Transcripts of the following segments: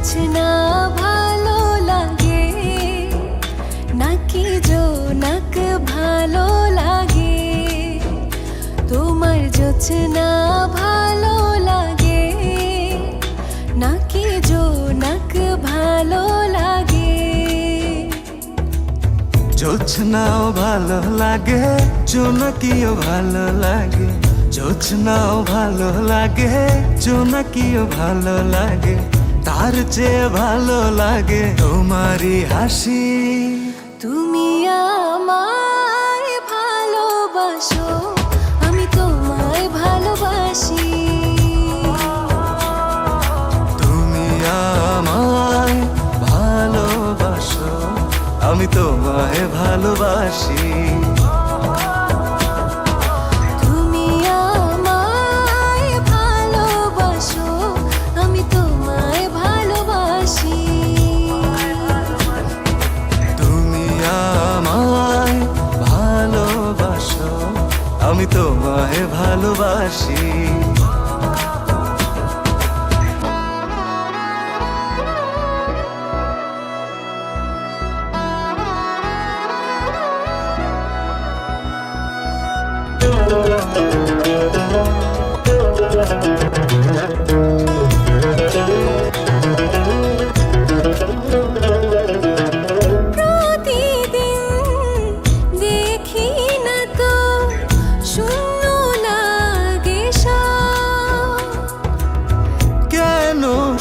জোছনা ভালো লাগে নাকি জোনাক ভালো লাগে। তোমার জোছনা ভালো লাগে নাকি জোনাক ভালো লাগে। জোছনাও ভালো লাগে, জোনাকিও ভালো লাগে। জোছনাও ভালো লাগে, জোনাকিও ভালো লাগে। তার চেয়ে ভালো লাগে তোমারই হাসি। তুমি আমায় ভালোবাসো আমি তোমায় ভালোবাসি। তুমি আমায় ভালোবাসো আমি তোমায় ভালোবাসি। ভালোবাসি। প্রতিদিন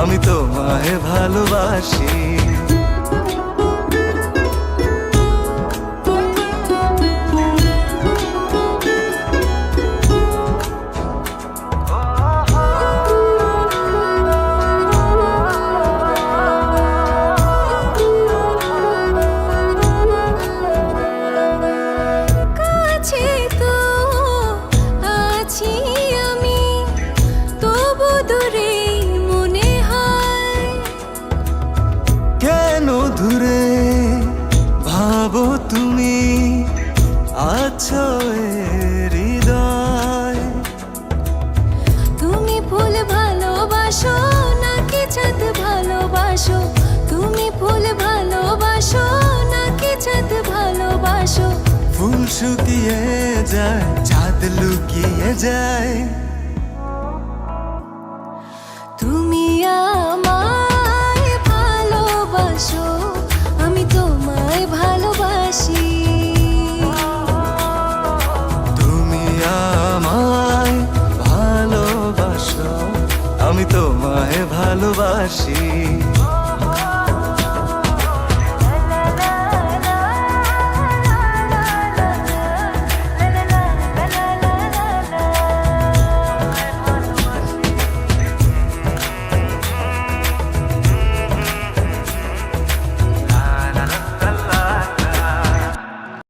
আমি তোমায় ভালোবাসি। দূরে ভাবো তুমি আছো হৃদয়। তুমি ফুল ভালোবাসো নাকি চাঁদ ভালোবাসো? তুমি ফুল ভালোবাসো নাকি চাঁদ ভালোবাসো? ফুল শুকিয়ে যায় চাঁদ লুকিয়ে যায়। আমি তোমায় ভালোবাসি।